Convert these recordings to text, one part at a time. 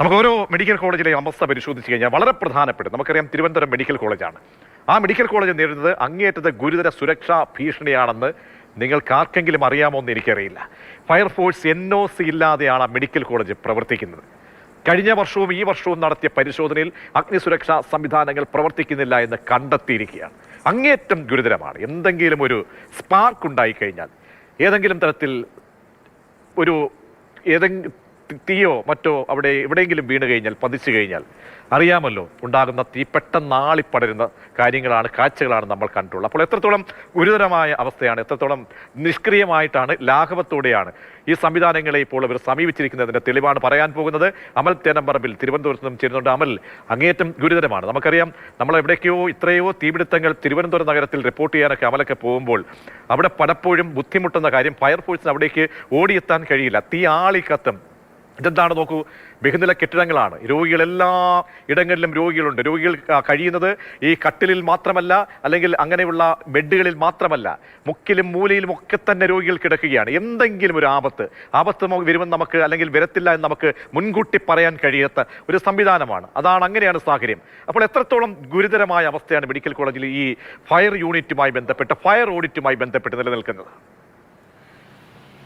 നമുക്ക് ഓരോ മെഡിക്കൽ കോളേജിലെ അവസ്ഥ പരിശോധിച്ച് കഴിഞ്ഞാൽ വളരെ പ്രധാനപ്പെട്ട നമുക്കറിയാം തിരുവനന്തപുരം മെഡിക്കൽ കോളേജാണ് ആ മെഡിക്കൽ കോളേജ് നേരിടുന്നത് അങ്ങേറ്റത് ഗുരുതര സുരക്ഷാ ഭീഷണിയാണെന്ന് നിങ്ങൾക്ക് ആർക്കെങ്കിലും അറിയാമോ എന്ന് എനിക്കറിയില്ല. ഫയർഫോഴ്സ് എൻ ഒ സി ഇല്ലാതെയാണ് ആ മെഡിക്കൽ കോളേജ് പ്രവർത്തിക്കുന്നത്. കഴിഞ്ഞ വർഷവും ഈ വർഷവും നടത്തിയ പരിശോധനയിൽ അഗ്നിസുരക്ഷാ സംവിധാനങ്ങൾ പ്രവർത്തിക്കുന്നില്ല എന്ന് കണ്ടെത്തിയിരിക്കുകയാണ്. അങ്ങേറ്റം ഗുരുതരമാണ്. എന്തെങ്കിലും ഒരു സ്പാർക്ക് ഉണ്ടായിക്കഴിഞ്ഞാൽ ഏതെങ്കിലും തരത്തിൽ ഒരു ഏതെങ്കിലും തീയോ മറ്റോ അവിടെ എവിടെയെങ്കിലും വീണ് കഴിഞ്ഞാൽ പതിച്ചു കഴിഞ്ഞാൽ അറിയാമല്ലോ ഉണ്ടാകുന്ന തീ പെട്ടെന്ന് പടരുന്ന കാര്യങ്ങളാണ് കാഴ്ചകളാണ് നമ്മൾ കണ്ടിട്ടുള്ളത്. അപ്പോൾ എത്രത്തോളം ഗുരുതരമായ അവസ്ഥയാണ് എത്രത്തോളം നിഷ്ക്രിയമായിട്ടാണ് ലാഘവത്തോടെയാണ് ഈ സംവിധാനങ്ങളെ ഇപ്പോൾ ഇവർ സമീപിച്ചിരിക്കുന്നതിന്റെ തെളിവാണ് പറയാൻ പോകുന്നത്. അമൽ തേനമ്പറമ്പിൽ തിരുവനന്തപുരത്ത് നിന്നും ചേരുന്നുണ്ട്. അമൽ അങ്ങേയറ്റം ഗുരുതരമാണ്. നമുക്കറിയാം നമ്മൾ എവിടേക്കോ ഇത്രയോ തീപിടുത്തങ്ങൾ തിരുവനന്തപുരം നഗരത്തിൽ റിപ്പോർട്ട് ചെയ്യാനൊക്കെ അമലൊക്കെ പോകുമ്പോൾ അവിടെ പലപ്പോഴും ബുദ്ധിമുട്ടുന്ന കാര്യം ഫയർഫോഴ്സിന് അവിടേക്ക് ഓടിയെത്താൻ കഴിയില്ല. തീ ആളിക്കത്തും ഇതെന്താണ് നോക്കൂ ബഹുനില കെട്ടിടങ്ങളാണ്. രോഗികളെല്ലാ ഇടങ്ങളിലും രോഗികളുണ്ട്. രോഗികൾ കഴിയുന്നത് ഈ കട്ടിലിൽ മാത്രമല്ല അല്ലെങ്കിൽ അങ്ങനെയുള്ള ബെഡുകളിൽ മാത്രമല്ല മുക്കിലും മൂലയിലും ഒക്കെ തന്നെ രോഗികൾ കിടക്കുകയാണ്. എന്തെങ്കിലും ഒരു ആപത്ത് ആപത്ത് വരുമെന്ന് നമുക്ക് അല്ലെങ്കിൽ വരത്തില്ല എന്ന് നമുക്ക് മുൻകൂട്ടി പറയാൻ കഴിയാത്ത ഒരു സംവിധാനമാണ്. അതാണ് അങ്ങനെയാണ് സാഹചര്യം അപ്പോൾ എത്രത്തോളം ഗുരുതരമായ അവസ്ഥയാണ് മെഡിക്കൽ കോളേജിൽ ഈ ഫയർ യൂണിറ്റുമായി ബന്ധപ്പെട്ട് ഫയർ ഓഡിറ്റുമായി ബന്ധപ്പെട്ട് നിലനിൽക്കുന്നത്?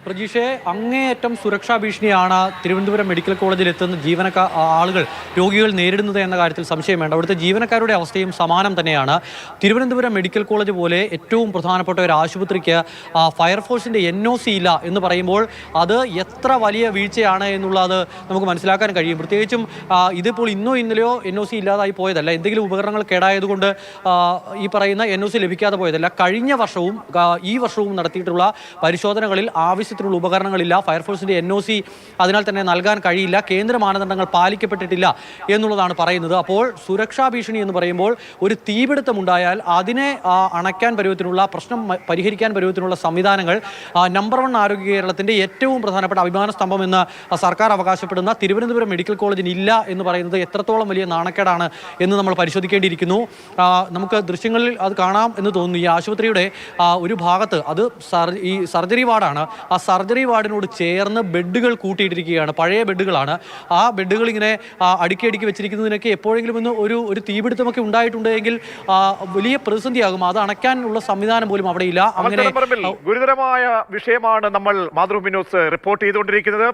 പ്രജീഷെ അങ്ങേയറ്റം സുരക്ഷാ ഭീഷണിയാണ് തിരുവനന്തപുരം മെഡിക്കൽ കോളേജിൽ എത്തുന്ന ജീവനക്കാർ ആളുകൾ രോഗികൾ നേരിടുന്നത് എന്ന കാര്യത്തിൽ സംശയം വേണ്ട. അവിടുത്തെ ജീവനക്കാരുടെ അവസ്ഥയും സമാനം തന്നെയാണ്. തിരുവനന്തപുരം മെഡിക്കൽ കോളേജ് പോലെ ഏറ്റവും പ്രധാനപ്പെട്ട ഒരു ആശുപത്രിക്ക് ഫയർഫോഴ്സിന്റെ എൻ ഒ സി ഇല്ല എന്ന് പറയുമ്പോൾ അത് എത്ര വലിയ വീഴ്ചയാണ് എന്നുള്ളത് നമുക്ക് മനസ്സിലാക്കാൻ കഴിയും. പ്രത്യേകിച്ചും ഇതിപ്പോൾ ഇന്നോ ഇന്നലെയോ എൻ ഒ സി ഇല്ലാതായി പോയതല്ല. എന്തെങ്കിലും ഉപകരണങ്ങൾ കേടായതുകൊണ്ട് ഈ പറയുന്ന എൻ ഒ സി ലഭിക്കാതെ പോയതല്ല. കഴിഞ്ഞ വർഷവും ഈ വർഷവും നടത്തിയിട്ടുള്ള പരിശോധനകളിൽ ആവശ്യത്തിനുള്ള ഉപകരണങ്ങളില്ല. ഫയർഫോഴ്സിന്റെ എൻ ഒ സി അതിനാൽ തന്നെ നൽകാൻ കഴിയില്ല. കേന്ദ്ര മാനദണ്ഡങ്ങൾ പാലിക്കപ്പെട്ടിട്ടില്ല എന്നുള്ളതാണ് പറയുന്നത്. അപ്പോൾ സുരക്ഷാ ഭീഷണി എന്ന് പറയുമ്പോൾ ഒരു തീപിടുത്തമുണ്ടായാൽ അതിനെ അണയ്ക്കാൻ പരുവത്തിനുള്ള പ്രശ്നം പരിഹരിക്കാൻ പരുവത്തിനുള്ള സംവിധാനങ്ങൾ നമ്പർ വൺ ആരോഗ്യ കേരളത്തിന്റെ ഏറ്റവും പ്രധാനപ്പെട്ട അഭിമാന സ്തംഭം എന്ന് സർക്കാർ അവകാശപ്പെടുന്ന തിരുവനന്തപുരം മെഡിക്കൽ കോളേജിന് ഇല്ല എന്ന് പറയുന്നത് എത്രത്തോളം വലിയ നാണക്കേടാണ് എന്ന് നമ്മൾ പരിശോധിക്കേണ്ടിയിരിക്കുന്നു. നമുക്ക് ദൃശ്യങ്ങളിൽ അത് കാണാം എന്ന് തോന്നുന്നു. ഈ ആശുപത്രിയുടെ ഒരു ഭാഗത്ത് അത് സർ- ഈ സർജറി വാർഡാണ് ആ സർജറി വാർഡിനോട് ചേർന്ന് ബെഡുകൾ കൂട്ടിയിട്ടിരിക്കുകയാണ്. പഴയ ബെഡുകളാണ്. ആ ബെഡുകൾ ഇങ്ങനെ അടുക്കി അടുക്കി വെച്ചിരിക്കുന്നതിനൊക്കെ എപ്പോഴെങ്കിലും ഒന്ന് ഒരു ഒരു തീപിടുത്തമൊക്കെ ഉണ്ടായിട്ടുണ്ടെങ്കിൽ വലിയ പ്രതിസന്ധിയാകും. അത് അണയ്ക്കാനുള്ള സംവിധാനം പോലും അവിടെ ഇല്ല അങ്ങനെ ഗുരുതരമായ വിഷയമാണ് നമ്മൾ മാതൃഭൂമി ന്യൂസ് റിപ്പോർട്ട് ചെയ്തുകൊണ്ടിരിക്കുന്നത്.